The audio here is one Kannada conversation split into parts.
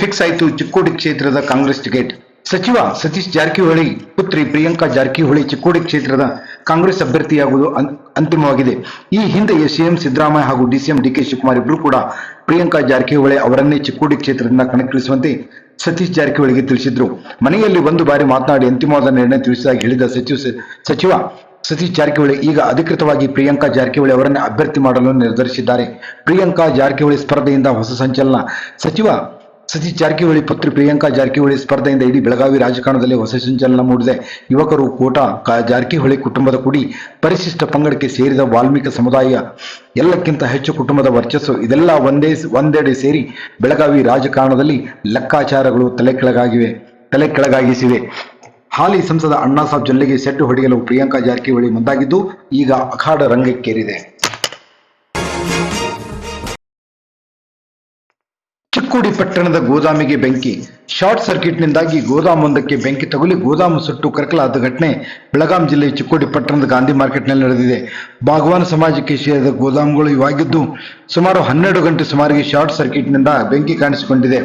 ಫಿಕ್ಸ್ ಆಯಿತು ಚಿಕ್ಕೋಡಿ ಕ್ಷೇತ್ರದ ಕಾಂಗ್ರೆಸ್ ಟಿಕೆಟ್. ಸಚಿವ ಸತೀಶ್ ಜಾರಕಿಹೊಳಿ ಪುತ್ರಿ ಪ್ರಿಯಾಂಕಾ ಜಾರಕಿಹೊಳಿ ಚಿಕ್ಕೋಡಿ ಕ್ಷೇತ್ರದ ಕಾಂಗ್ರೆಸ್ ಅಭ್ಯರ್ಥಿಯಾಗುವುದು ಅಂತಿಮವಾಗಿದೆ. ಈ ಹಿಂದೆ ಸಿಎಂ ಸಿದ್ದರಾಮಯ್ಯ ಹಾಗೂ ಡಿಸಿಎಂ ಡಿಕೆ ಶಿವಕುಮಾರ್ ಇಬ್ಬರು ಕೂಡ ಪ್ರಿಯಾಂಕಾ ಜಾರಕಿಹೊಳಿ ಅವರನ್ನೇ ಚಿಕ್ಕೋಡಿ ಕ್ಷೇತ್ರದಿಂದ ಕಣಕ್ಕಿಳಿಸುವಂತೆ ಸತೀಶ್ ಜಾರಕಿಹೊಳಿಗೆ ತಿಳಿಸಿದ್ರು. ಮನೆಯಲ್ಲಿ ಒಂದು ಬಾರಿ ಮಾತನಾಡಿ ಅಂತಿಮವಾದ ನಿರ್ಣಯ ತಿಳಿಸಿದಾಗ ಹೇಳಿದ ಸಚಿವ ಸಚಿವ ಸತೀಶ್ ಜಾರಕಿಹೊಳಿ ಈಗ ಅಧಿಕೃತವಾಗಿ ಪ್ರಿಯಾಂಕಾ ಜಾರಕಿಹೊಳಿ ಅವರನ್ನೇ ಅಭ್ಯರ್ಥಿ ಮಾಡಲು ನಿರ್ಧರಿಸಿದ್ದಾರೆ. ಪ್ರಿಯಾಂಕಾ ಜಾರಕಿಹೊಳಿ ಸ್ಪರ್ಧೆಯಿಂದ ಹೊಸ ಸಂಚಲನ ಸಚಿವ ಸತೀಶ್ ಜಾರಕಿಹೊಳಿ ಪುತ್ರಿ ಪ್ರಿಯಾಂಕಾ ಜಾರಕಿಹೊಳಿ ಸ್ಪರ್ಧೆಯಿಂದ ಇಡೀ ಬೆಳಗಾವಿ ರಾಜಕಾರಣದಲ್ಲಿ ಹೊಸ ಸಂಚಲನ ಮೂಡಿದೆ. ಯುವಕರು ಕೋಟ ಜಾರಕಿಹೊಳಿ ಕುಟುಂಬದ ಕುಡಿ ಪರಿಶಿಷ್ಟ ಪಂಗಡಕ್ಕೆ ಸೇರಿದ ವಾಲ್ಮೀಕಿ ಸಮುದಾಯ, ಎಲ್ಲಕ್ಕಿಂತ ಹೆಚ್ಚು ಕುಟುಂಬದ ವರ್ಚಸ್ಸು ಇದೆಲ್ಲ ಒಂದೇ ಒಂದೆಡೆ ಸೇರಿ ಬೆಳಗಾವಿ ರಾಜಕಾರಣದಲ್ಲಿ ಲೆಕ್ಕಾಚಾರಗಳು ತಲೆ ಕೆಳಗಾಗಿವೆ ತಲೆ ಕೆಳಗಾಗಿಸಿವೆ ಹಾಲಿ ಸಂಸದ ಅಣ್ಣಾಸಾಬ್ ಜೊಲ್ಲೆಗೆ ಸೆಟ್ಟು ಹೊಡೆಯಲು ಪ್ರಿಯಾಂಕಾ ಜಾರಕಿಹೊಳಿ ಮುಂದಾಗಿದ್ದು, ಈಗ ಅಖಾಡ ರಂಗಕ್ಕೇರಿದೆ. ಚಿಕ್ಕೋಡಿ ಪಟ್ಟಣದ ಗೋದಾಮಿಗೆ ಬೆಂಕಿ. ಶಾರ್ಟ್ ಸರ್ಕ್ಯೂಟ್ನಿಂದಾಗಿ ಗೋದಾಮೊಂದಕ್ಕೆ ಬೆಂಕಿ ತಗುಲಿ ಗೋದಾಮು ಸುಟ್ಟು ಕರಕಲಾದ ಘಟನೆ ಬೆಳಗಾಂ ಜಿಲ್ಲೆ ಚಿಕ್ಕೋಡಿ ಪಟ್ಟಣದ ಗಾಂಧಿ ಮಾರ್ಕೆಟ್ನಲ್ಲಿ ನಡೆದಿದೆ. ಭಾಗವಾನ್ ಸಮಾಜಕ್ಕೆ ಸೇರಿದ ಗೋದಾಮುಗಳು ಇವಾಗಿದ್ದು ಸುಮಾರು ಹನ್ನೆರಡು ಗಂಟೆ ಸುಮಾರಿಗೆ ಶಾರ್ಟ್ ಸರ್ಕ್ಯೂಟ್ನಿಂದ ಬೆಂಕಿ ಕಾಣಿಸಿಕೊಂಡಿದೆ.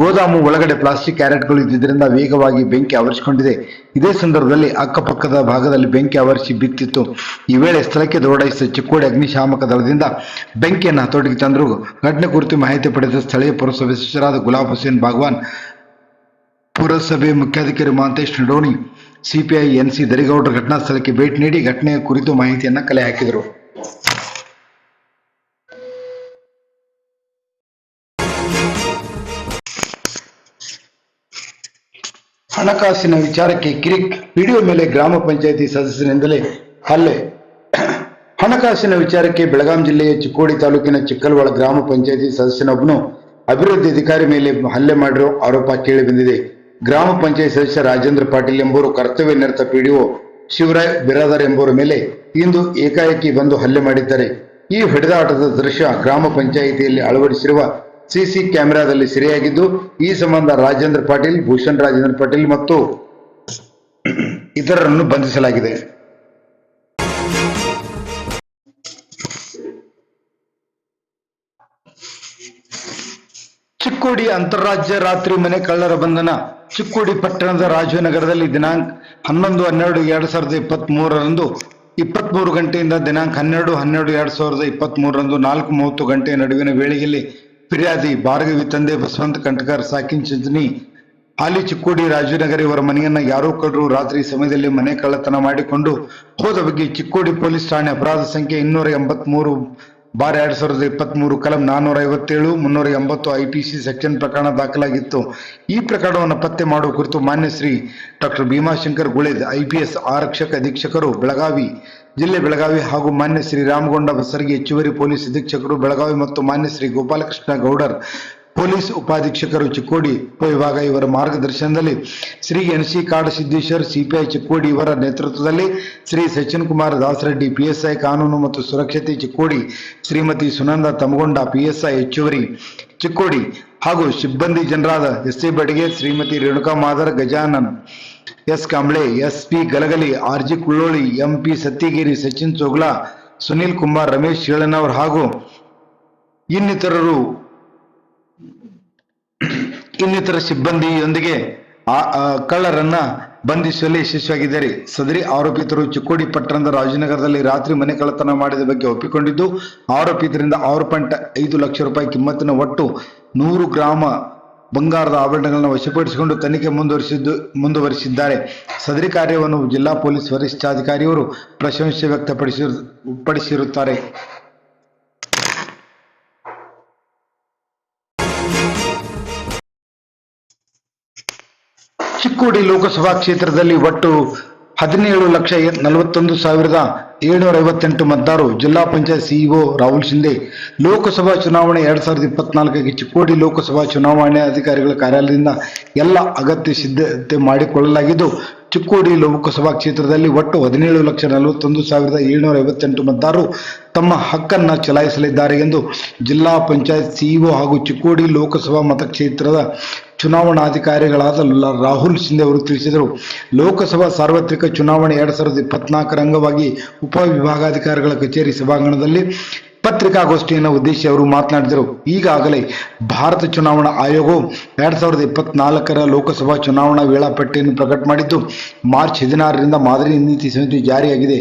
ಗೋದಾಮು ಒಳಗಡೆ ಪ್ಲಾಸ್ಟಿಕ್ ಕ್ಯಾರೆಟ್ಗಳು ಇದ್ದಿದ್ದರಿಂದ ವೇಗವಾಗಿ ಬೆಂಕಿ ಆವರಿಸಿಕೊಂಡಿದೆ. ಇದೇ ಸಂದರ್ಭದಲ್ಲಿ ಅಕ್ಕಪಕ್ಕದ ಭಾಗದಲ್ಲಿ ಬೆಂಕಿ ಆವರಿಸಿ ಬಿತ್ತಿತ್ತು. ಈ ವೇಳೆ ಸ್ಥಳಕ್ಕೆ ದೌಡಾಯಿಸಿದ ಚಿಕ್ಕೋಡಿ ಅಗ್ನಿಶಾಮಕ ದಳದಿಂದ ಬೆಂಕಿಯನ್ನು ಹತೋಟಿಗೆ ತಂದರು. ಘಟನೆ ಕುರಿತು ಮಾಹಿತಿ ಪಡೆದ ಸ್ಥಳೀಯ ಪುರಸಭೆ ಸದಸ್ಯರಾದ ಗುಲಾಬ್ ಹುಸೇನ್ ಭಗವಾನ್ ಪುರಸಭೆ ಮುಖ್ಯಾಧಿಕಾರಿ ಮಹಾಂತೇಶ್ ನಡೋಣಿ, ಸಿಪಿಐ ಎನ್ಸಿ ದರಿಗೌಡರು ಘಟನಾ ಸ್ಥಳಕ್ಕೆ ಭೇಟಿ ನೀಡಿ ಘಟನೆಯ ಕುರಿತು ಮಾಹಿತಿಯನ್ನು ಕಲೆ ಹಾಕಿದರು. ಹಣಕಾಸಿನ ವಿಚಾರಕ್ಕೆ ಕಿರಿಕ್ ಪಿಡಿಒ ಮೇಲೆ ಗ್ರಾಮ ಪಂಚಾಯಿತಿ ಸದಸ್ಯರಿಂದಲೇ ಹಲ್ಲೆ. ಹಣಕಾಸಿನ ವಿಚಾರಕ್ಕೆ ಬೆಳಗಾಂ ಜಿಲ್ಲೆಯ ಚಿಕ್ಕೋಡಿ ತಾಲೂಕಿನ ಚಿಕ್ಕಲ್ವಾಳ ಗ್ರಾಮ ಪಂಚಾಯಿತಿ ಸದಸ್ಯನೊಬ್ಬನು ಅಭಿವೃದ್ಧಿ ಅಧಿಕಾರಿ ಮೇಲೆ ಹಲ್ಲೆ ಮಾಡಿರುವ ಆರೋಪ ಕೇಳಿ ಬಂದಿದೆ ಗ್ರಾಮ ಪಂಚಾಯತ್ ಸದಸ್ಯ ರಾಜೇಂದ್ರ ಪಾಟೀಲ್ ಎಂಬುವರು ಕರ್ತವ್ಯ ನಿರತ ಪಿಡಿಒ ಶಿವರಾಯ್ ಬಿರಾದರ್ ಎಂಬುವರ ಮೇಲೆ ಇಂದು ಏಕಾಏಕಿ ಬಂದು ಹಲ್ಲೆ ಮಾಡಿದ್ದಾರೆ. ಈ ಹೊಡೆದಾಟದ ದೃಶ್ಯ ಗ್ರಾಮ ಪಂಚಾಯಿತಿಯಲ್ಲಿ ಅಳವಡಿಸಿರುವ ಸಿಸಿ ಕ್ಯಾಮೆರಾದಲ್ಲಿ ಸೆರೆಯಾಗಿದ್ದು, ಈ ಸಂಬಂಧ ರಾಜೇಂದ್ರ ಪಾಟೀಲ್, ಭೂಷಣ್ ರಾಜೇಂದ್ರ ಪಾಟೀಲ್ ಮತ್ತು ಇತರರನ್ನು ಬಂಧಿಸಲಾಗಿದೆ. ಚಿಕ್ಕೋಡಿ ಅಂತಾರಾಜ್ಯ ರಾತ್ರಿ ಮನೆ ಕಳ್ಳರ ಬಂಧನ. ಚಿಕ್ಕೋಡಿ ಪಟ್ಟಣದ ರಾಜನಗರದಲ್ಲಿ ದಿನಾಂಕ ಹನ್ನೊಂದು, ಹನ್ನೆರಡು, ಎರಡ್ ಸಾವಿರದ ಇಪ್ಪತ್ತ್ ಮೂರರಂದು ಇಪ್ಪತ್ತ್ ಮೂರು ಗಂಟೆಯಿಂದ ದಿನಾಂಕ ಹನ್ನೆರಡು ಹನ್ನೆರಡು, ಎರಡ್ ಸಾವಿರದ ಇಪ್ಪತ್ತ್ ಮೂರರಂದು ನಾಲ್ಕು ಮೂವತ್ತು ಗಂಟೆಯ ನಡುವಿನ ವೇಳೆಯಲ್ಲಿ ಫಿರ್ಯಾದಿ ಭಾರ್ಗವಿ ತಂದೆ ಬಸವಂತ ಕಂಟಕರ್, ಸಾಕಿನ್ ಚಿಂಚನಿ ಹಾಲಿ ಚಿಕ್ಕೋಡಿ ರಾಜನಗರ ಇವರ ಮನೆಯನ್ನ ಯಾರೋ ಕಡ್ರು ರಾತ್ರಿ ಸಮಯದಲ್ಲಿ ಮನೆ ಕಳ್ಳತನ ಮಾಡಿಕೊಂಡು ಹೋದ ಬಗ್ಗೆ ಚಿಕ್ಕೋಡಿ ಪೊಲೀಸ್ ಠಾಣೆ ಅಪರಾಧ ಸಂಖ್ಯೆ ಇನ್ನೂರ ಎಂಬತ್ಮೂರು, ಬಾರ್ ಎರಡ್ ಸಾವಿರದ ಇಪ್ಪತ್ತ್ ಮೂರು ಕಲಂ ನಾನ್ನೂರ ಐವತ್ತೇಳು, ಮುನ್ನೂರ ಎಂಬತ್ತು ಐಪಿಸಿ ಸೆಕ್ಷನ್ ಪ್ರಕರಣ ದಾಖಲಾಗಿತ್ತು. ಈ ಪ್ರಕರಣವನ್ನು ಪತ್ತೆ ಮಾಡುವ ಕುರಿತು ಮಾನ್ಯ ಶ್ರೀ ಡಾಕ್ಟರ್ ಭೀಮಾಶಂಕರ್ ಗುಳೇದ್ ಐಪಿಎಸ್ ಆರಕ್ಷಕ ಅಧೀಕ್ಷಕರು, ಬೆಳಗಾವಿ ಜಿಲ್ಲೆ ಬೆಳಗಾವಿ ಹಾಗೂ ಮಾನ್ಯ ಶ್ರೀ ರಾಮಗೊಂಡ ಬಸರ್ಗಿ ಹೆಚ್ಚುವರಿ ಪೊಲೀಸ್ ಅಧೀಕ್ಷಕರು ಬೆಳಗಾವಿ ಮತ್ತು ಮಾನ್ಯ ಶ್ರೀ ಗೋಪಾಲಕೃಷ್ಣ ಗೌಡರ್, ಪೊಲೀಸ್ ಉಪಾಧೀಕ್ಷಕರು ಚಿಕ್ಕೋಡಿ ಉಪವಿಭಾಗ ಇವರ ಮಾರ್ಗದರ್ಶನದಲ್ಲಿ Shri N C Kadasiddeshwar CPI Chikkodi ಇವರ ನೇತೃತ್ವದಲ್ಲಿ ಶ್ರೀ ಸಚಿನ್ ಕುಮಾರ್ ದಾಸರೆಡ್ಡಿ ಪಿಎಸ್ಐ ಕಾನೂನು ಮತ್ತು ಸುರಕ್ಷತೆ ಚಿಕ್ಕೋಡಿ, ಶ್ರೀಮತಿ ಸುನಂದ ತಮಗೊಂಡ ಪಿಎಸ್ಐ ಹೆಚ್ಚುವರಿ ಚಿಕ್ಕೋಡಿ ಹಾಗೂ ಸಿಬ್ಬಂದಿ ಜನರಾದ SC Badige Shrimati Renuka Madar, Gajanan S Kamble, S P Galagali R G Kulloli, M P Satyagiri, Sachin Chogla Sunil Kumar, Ramesh Shilanavar ಹಾಗೂ ಇನ್ನಿತರರು ಇನ್ನಿತರ ಸಿಬ್ಬಂದಿಯೊಂದಿಗೆ ಕಳ್ಳರನ್ನ ಬಂಧಿಸುವಲ್ಲಿ ಯಶಸ್ವಿಯಾಗಿದ್ದಾರೆ. ಸದರಿ ಆರೋಪಿತರು ಚಿಕ್ಕೋಡಿ ಪಟ್ಟಣದ ರಾಜನಗರದಲ್ಲಿ ರಾತ್ರಿ ಮನೆ ಕಳ್ಳತನ ಮಾಡಿದ ಬಗ್ಗೆ ಒಪ್ಪಿಕೊಂಡಿದ್ದು. ಆರೋಪಿತರಿಂದ ಆರು ಪಾಯಿಂಟ್ ಐದು ಲಕ್ಷ ರೂಪಾಯಿ ಕಿಮ್ಮತ್ತಿನ ಒಟ್ಟು ನೂರು ಗ್ರಾಮ ಬಂಗಾರದ ಆಭರಣಗಳನ್ನು ವಶಪಡಿಸಿಕೊಂಡು ತನಿಖೆ ಮುಂದುವರಿಸಿದ್ದು ಮುಂದುವರಿಸಿದ್ದಾರೆ. ಸದರಿ ಕಾರ್ಯವನ್ನು ಜಿಲ್ಲಾ ಪೊಲೀಸ್ ವರಿಷ್ಠಾಧಿಕಾರಿಯವರು ಪ್ರಶಂಸೆ ವ್ಯಕ್ತಪಡಿಸಿ ಪಡಿಸಿರುತ್ತಾರೆ. ಚಿಕ್ಕೋಡಿ ಲೋಕಸಭಾ ಕ್ಷೇತ್ರದಲ್ಲಿ ಒಟ್ಟು ಹದಿನೇಳು ಲಕ್ಷ ನಲವತ್ತೊಂದು ಸಾವಿರದ ಏಳ್ನೂರ ಐವತ್ತೆಂಟು ಮತದಾರರು ಜಿಲ್ಲಾ ಪಂಚಾಯತ್ ಸಿಇಒ ರಾಹುಲ್ ಶಿಂದೆ ಲೋಕಸಭಾ ಚುನಾವಣೆ ಎರಡ್ ಸಾವಿರದ ಇಪ್ಪತ್ನಾಲ್ಕಕ್ಕೆ ಚಿಕ್ಕೋಡಿ ಲೋಕಸಭಾ ಚುನಾವಣೆ ಅಧಿಕಾರಿಗಳ ಕಾರ್ಯಾಲಯದಿಂದ ಎಲ್ಲ ಅಗತ್ಯ ಸಿದ್ಧತೆ ಮಾಡಿಕೊಳ್ಳಲಾಗಿದ್ದು, ಚಿಕ್ಕೋಡಿ ಲೋಕಸಭಾ ಕ್ಷೇತ್ರದಲ್ಲಿ ಒಟ್ಟು ಹದಿನೇಳು ಲಕ್ಷ ನಲವತ್ತೊಂದು ಸಾವಿರದ ಏಳ್ನೂರ ಐವತ್ತೆಂಟು ಮತದಾರರು ತಮ್ಮ ಹಕ್ಕನ್ನು ಚಲಾಯಿಸಲಿದ್ದಾರೆ ಎಂದು ಜಿಲ್ಲಾ ಪಂಚಾಯತ್ ಸಿಇಒ ಹಾಗೂ ಚಿಕ್ಕೋಡಿ ಲೋಕಸಭಾ ಮತಕ್ಷೇತ್ರದ ಚುನಾವಣಾಧಿಕಾರಿಗಳಾದ ರಾಹುಲ್ ಶಿಂದೆ ಅವರು ತಿಳಿಸಿದರು. ಲೋಕಸಭಾ ಸಾರ್ವತ್ರಿಕ ಚುನಾವಣೆ ಎರಡ್ ಸಾವಿರದ ಇಪ್ಪತ್ನಾಲ್ಕರ ಅಂಗವಾಗಿ ಉಪವಿಭಾಗಾಧಿಕಾರಿಗಳ ಕಚೇರಿ ಸಭಾಂಗಣದಲ್ಲಿ ಪತ್ರಿಕಾಗೋಷ್ಠಿಯನ್ನು ಉದ್ದೇಶಿಸಿ ಅವರು ಮಾತನಾಡಿದರು. ಈಗಾಗಲೇ ಭಾರತ ಚುನಾವಣಾ ಆಯೋಗವು ಎರಡ್ ಸಾವಿರದ ಇಪ್ಪತ್ನಾಲ್ಕರ ಲೋಕಸಭಾ ಚುನಾವಣಾ ವೇಳಾಪಟ್ಟಿಯನ್ನು ಪ್ರಕಟ ಮಾಡಿದ್ದು, ಮಾರ್ಚ್ ಹದಿನಾರರಿಂದ ಮಾದರಿ ನೀತಿ ಸಮಿತಿ ಜಾರಿಯಾಗಿದೆ.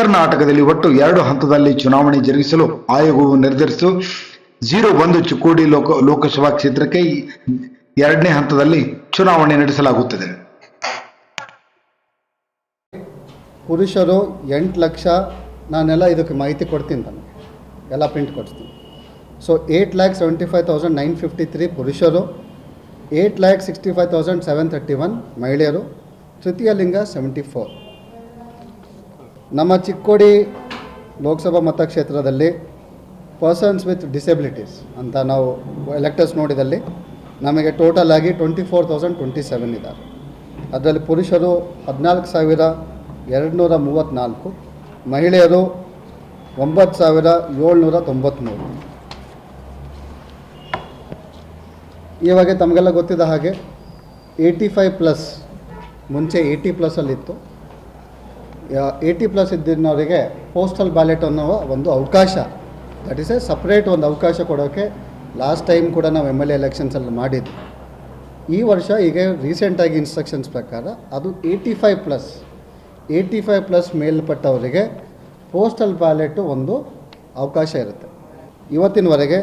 ಕರ್ನಾಟಕದಲ್ಲಿ ಒಟ್ಟು ಎರಡು ಹಂತದಲ್ಲಿ ಚುನಾವಣೆ ಜರುಗಿಸಲು ಆಯೋಗವು ನಿರ್ಧರಿಸಿತು ಜೀರೋ ಒಂದು ಚಿಕ್ಕೋಡಿ ಲೋಕ, ಲೋಕಸಭಾ ಕ್ಷೇತ್ರಕ್ಕೆ ಎರಡನೇ ಹಂತದಲ್ಲಿ ಚುನಾವಣೆ ನಡೆಸಲಾಗುತ್ತದೆ. ಪುರುಷರು ಎಂಟು ಲಕ್ಷ, ನಾನೆಲ್ಲ ಇದಕ್ಕೆ ಮಾಹಿತಿ ಕೊಡ್ತೀನಿ ನಾನು. ಎಲ್ಲ ಪ್ರಿಂಟ್ ಕೊಡ್ತೀನಿ so eight lakh seventy five thousand nine fifty three ಪುರುಷರು eight lakh sixty five thousand seven thirty one ಮಹಿಳೆಯರು, ತೃತೀಯ ಲಿಂಗ ಸೆವೆಂಟಿ ಫೋರ್ ನಮ್ಮ ಚಿಕ್ಕೋಡಿ ಲೋಕಸಭಾ ಮತಕ್ಷೇತ್ರದಲ್ಲಿ ಪರ್ಸನ್ಸ್ ವಿತ್ ಡಿಸೆಬಿಲಿಟೀಸ್ ಅಂತ ನಾವು ಎಲೆಕ್ಟರ್ಸ್ ನೋಡಿದಲ್ಲಿ ನಮಗೆ ಟೋಟಲ್ ಆಗಿ twenty four thousand twenty seven ಇದ್ದಾರೆ ಅದರಲ್ಲಿ ಪುರುಷರು ಹದಿನಾಲ್ಕು ಸಾವಿರ ಎರಡುನೂರ ಮೂವತ್ತ್ನಾಲ್ಕು ಮಹಿಳೆಯರು ಒಂಬತ್ತು ಸಾವಿರ ಏಳ್ನೂರ ತೊಂಬತ್ತ್ಮೂರು ಇವಾಗ ತಮಗೆಲ್ಲ ಗೊತ್ತಿದ್ದ ಹಾಗೆ ಏಯ್ಟಿ ಫೈವ್ ಪ್ಲಸ್ ಮುಂಚೆ ಏಯ್ಟಿ ಪ್ಲಸ್ಸಲ್ಲಿತ್ತು ಏಯ್ಟಿ ಪ್ಲಸ್ ಇದ್ದಿರೋರಿಗೆ ಪೋಸ್ಟಲ್ ಬ್ಯಾಲೆಟ್ ಅನ್ನೋ ಒಂದು ಅವಕಾಶ ದಟ್ ಈಸ್ ಎ ಸಪ್ರೇಟ್ ಒಂದು ಅವಕಾಶ ಕೊಡೋಕ್ಕೆ ಲಾಸ್ಟ್ ಟೈಮ್ ಕೂಡ ನಾವು ಎಂ ಎಲ್ ಎ ಎಲೆಕ್ಷನ್ಸಲ್ಲಿ ಮಾಡಿದ್ವಿ. ಈ ವರ್ಷ ಈಗ ರೀಸೆಂಟಾಗಿ ಇನ್ಸ್ಟ್ರಕ್ಷನ್ಸ್ ಪ್ರಕಾರ ಅದು eighty five plus eighty five plus ಮೇಲ್ಪಟ್ಟವರಿಗೆ postal ballot ಒಂದು ಅವಕಾಶ ಇರುತ್ತೆ. ಇವತ್ತಿನವರೆಗೆ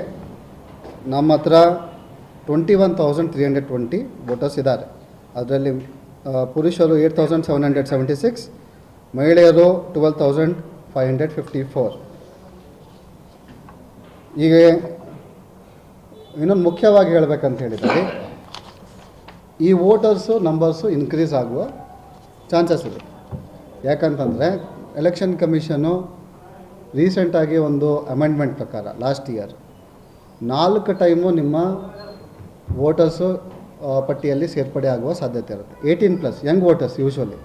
ನಮ್ಮ ಹತ್ರ twenty one thousand three hundred twenty voters ಇದ್ದಾರೆ. ಅದರಲ್ಲಿ ಪುರುಷರು eight thousand seven hundred seventy six ಮಹಿಳೆಯರು twelve thousand five hundred fifty four ಈಗ ಇನ್ನೊಂದು ಮುಖ್ಯವಾಗಿ ಹೇಳಬೇಕಂತ ಹೇಳಿದರೆ ಈ ವೋಟರ್ಸು ನಂಬರ್ಸು ಇನ್ಕ್ರೀಸ್ ಆಗುವ ಚಾನ್ಸಸ್ ಇದೆ. ಯಾಕಂತಂದರೆ ಎಲೆಕ್ಷನ್ ಕಮಿಷನು ರೀಸೆಂಟಾಗಿ ಒಂದು ಅಮೆಂಡ್ಮೆಂಟ್ ಪ್ರಕಾರ ಲಾಸ್ಟ್ ಇಯರ್ ನಾಲ್ಕು ಟೈಮು ನಿಮ್ಮ ವೋಟರ್ಸು ಪಟ್ಟಿಯಲ್ಲಿ ಸೇರ್ಪಡೆ ಆಗುವ ಸಾಧ್ಯತೆ ಇರುತ್ತೆ. Eighteen plus young voters usually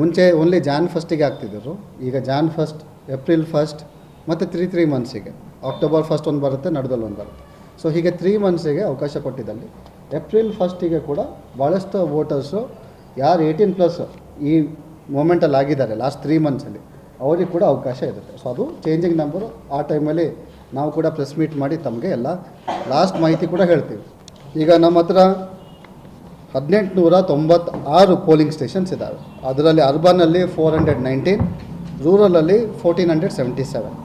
ಮುಂಚೆ ಓನ್ಲಿ ಜಾನ್ ಫಸ್ಟಿಗೆ ಆಗ್ತಿದ್ದರು ಈಗ ಜಾನ್ ಫಸ್ಟ್ ಏಪ್ರಿಲ್ ಫಸ್ಟ್ ಮತ್ತು ತ್ರೀ ತ್ರೀ ಮಂತ್ಸಿಗೆ ಅಕ್ಟೋಬರ್ ಫಸ್ಟ್ ಒಂದು ಬರುತ್ತೆ ನಡುದಲ್ಲಿ ಒಂದು ಬರುತ್ತೆ. ಸೊ ಹೀಗೆ ತ್ರೀ ಮಂತ್ಸಿಗೆ ಅವಕಾಶ ಕೊಟ್ಟಿದ್ದಲ್ಲಿ. ಏಪ್ರಿಲ್ ಫಸ್ಟಿಗೆ ಕೂಡ ಭಾಳಷ್ಟು ವೋಟರ್ಸು ಯಾರು ಏಯ್ಟೀನ್ ಪ್ಲಸ್ ಈ ಮೂಮೆಂಟಲ್ಲಿ ಆಗಿದ್ದಾರೆ ಲಾಸ್ಟ್ ತ್ರೀ ಮಂತ್ಸಲ್ಲಿ ಅವರಿಗೆ ಕೂಡ ಅವಕಾಶ ಇರುತ್ತೆ. ಸೊ ಅದು ಚೇಂಜಿಂಗ್ ನಂಬರು ಆ ಟೈಮಲ್ಲಿ ನಾವು ಕೂಡ ಪ್ರೆಸ್ ಮೀಟ್ ಮಾಡಿ ತಮಗೆ ಎಲ್ಲ ಲಾಸ್ಟ್ ಮಾಹಿತಿ ಕೂಡ ಹೇಳ್ತೀವಿ. ಈಗ ನಮ್ಮ ಹತ್ರ ಹದಿನೆಂಟುನೂರ ತೊಂಬತ್ತಾರು ಪೋಲಿಂಗ್ ಸ್ಟೇಷನ್ಸ್ ಇದ್ದಾವೆ. ಅದರಲ್ಲಿ ಅರ್ಬನಲ್ಲಿ ಫೋರ್ ಹಂಡ್ರೆಡ್ ನೈನ್ಟೀನ್ ರೂರಲಲ್ಲಿ ಫೋರ್ಟೀನ್ ಹಂಡ್ರೆಡ್ ಸೆವೆಂಟಿ ಸೆವೆನ್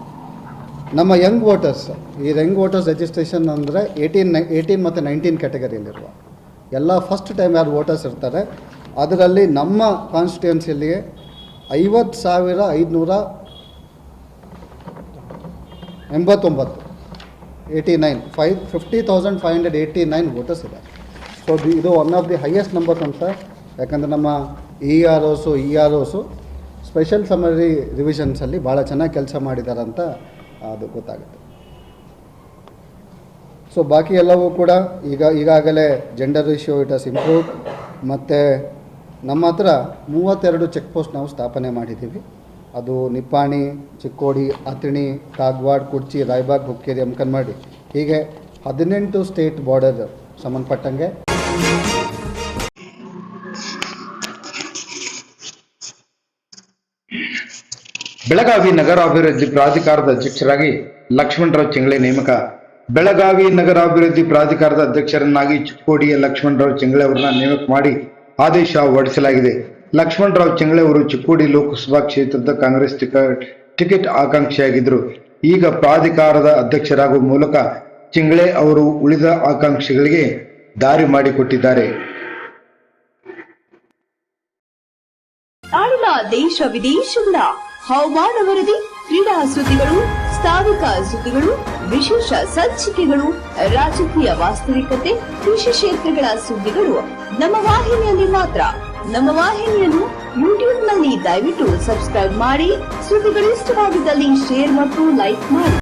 ನಮ್ಮ ಯಂಗ್ ವೋಟರ್ಸ್ ಈ ಯಂಗ್ ವೋಟರ್ಸ್ ರಿಜಿಸ್ಟ್ರೇಷನ್ ಅಂದರೆ ಏಯ್ಟೀನ್ ನೈ ಏಯ್ಟೀನ್ ಮತ್ತು ನೈನ್ಟೀನ್ ಕ್ಯಾಟಗರಿಯಲ್ಲಿರುವ ಎಲ್ಲ ಫಸ್ಟ್ ಟೈಮ್ ಯಾರು ವೋಟರ್ಸ್ ಇರ್ತಾರೆ, ಅದರಲ್ಲಿ ನಮ್ಮ ಕಾನ್ಸ್ಟಿಟ್ಯೂನ್ಸಿಯಲ್ಲಿ ಐವತ್ತು ಸಾವಿರ ಐದುನೂರ ಎಂಬತ್ತೊಂಬತ್ತು eighty nine five fifty thousand five hundred eighty nine voters ಇದೆ ಸೊ ಇದು one of the highest numbers ಅಂತ, ಯಾಕಂದರೆ ನಮ್ಮ E R Os E R Os special summary ರಿವಿಷನ್ಸಲ್ಲಿ ಭಾಳ ಚೆನ್ನಾಗಿ ಕೆಲಸ ಮಾಡಿದ್ದಾರೆ ಅಂತ ಅದು ಗೊತ್ತಾಗುತ್ತೆ. ಸೊ ಬಾಕಿ ಎಲ್ಲವೂ ಕೂಡ ಈಗ, ಈಗಾಗಲೇ gender ratio it has improve ಮತ್ತು ನಮ್ಮ ಹತ್ರ ಮೂವತ್ತೆರಡು ಚೆಕ್ ಪೋಸ್ಟ್ ನಾವು ಸ್ಥಾಪನೆ ಮಾಡಿದ್ದೀವಿ. ಅದು ನಿಪ್ಪಾಣಿ, ಚಿಕ್ಕೋಡಿ ಅತಿಣಿ ಕಾಗ್ವಾಡ್, ಕುಡ್ಚಿ, ರಾಯ್ಬಾಗ್, ಹುಕ್ಕೇರಿ ಅಮ್ಕನ್ಮಾಡಿ ಹೀಗೆ ಹದಿನೆಂಟು ಸ್ಟೇಟ್ ಬಾರ್ಡರ್ ಸಂಬಂಧಪಟ್ಟಂಗೆ ಬೆಳಗಾವಿ ನಗರಾಭಿವೃದ್ಧಿ ಪ್ರಾಧಿಕಾರದ ಅಧ್ಯಕ್ಷರಾಗಿ ಲಕ್ಷ್ಮಣರಾವ್ ಚೆಂಗಳೆ ನೇಮಕ. ಬೆಳಗಾವಿ ನಗರಾಭಿವೃದ್ಧಿ ಪ್ರಾಧಿಕಾರದ ಅಧ್ಯಕ್ಷರನ್ನಾಗಿ ಚಿಕ್ಕೋಡಿಯ ಲಕ್ಷ್ಮಣರಾವ್ ಚೆಂಗಳೆ ಅವರನ್ನ ನೇಮಕ ಮಾಡಿ ಆದೇಶ ಹೊರಡಿಸಲಾಗಿದೆ. ಲಕ್ಷ್ಮಣರಾವ್ ಚೆಂಗಳೆ ಅವರು ಚಿಕ್ಕೋಡಿ ಲೋಕಸಭಾ ಕ್ಷೇತ್ರದ ಕಾಂಗ್ರೆಸ್ ಟಿಕೆಟ್ ಟಿಕೆಟ್ ಆಕಾಂಕ್ಷಿಯಾಗಿದ್ದರು. ಈಗ ಪ್ರಾಧಿಕಾರದ ಅಧ್ಯಕ್ಷರಾಗುವ ಮೂಲಕ ಚಿಂಗ್ಳೆ ಅವರು ಉಳಿದ ಆಕಾಂಕ್ಷಿಗಳಿಗೆ ದಾರಿ ಮಾಡಿಕೊಟ್ಟಿದ್ದಾರೆ. ದೇಶ ವಿದೇಶಗಳ ಹವಾಮಾನ ವರದಿ ಕ್ರೀಡಾ ಸುದ್ದಿಗಳು ಸ್ಥಾನಿಕ ಸುದ್ದಿಗಳು, ವಿಶೇಷ ಸಂಚಿಕೆಗಳು, ರಾಜಕೀಯ ವಾಸ್ತವಿಕತೆ, ಕೃಷಿ ಕ್ಷೇತ್ರಗಳ ಸುದ್ದಿಗಳು. ನಮ್ಮ ವಾಹಿನಿಯಲ್ಲಿ ಮಾತ್ರ. ನಮ್ಮ ವಾಹಿನಿಯನ್ನು ಯೂಟ್ಯೂಬ್ನಲ್ಲಿ ದಯವಿಟ್ಟು ಸಬ್ಸ್ಕ್ರೈಬ್ ಮಾಡಿ, ಸುದ್ದಿಗಳು ಇಷ್ಟವಾಗಿದ್ದಲ್ಲಿ ಶೇರ್ ಮತ್ತು ಲೈಕ್ ಮಾಡಿ.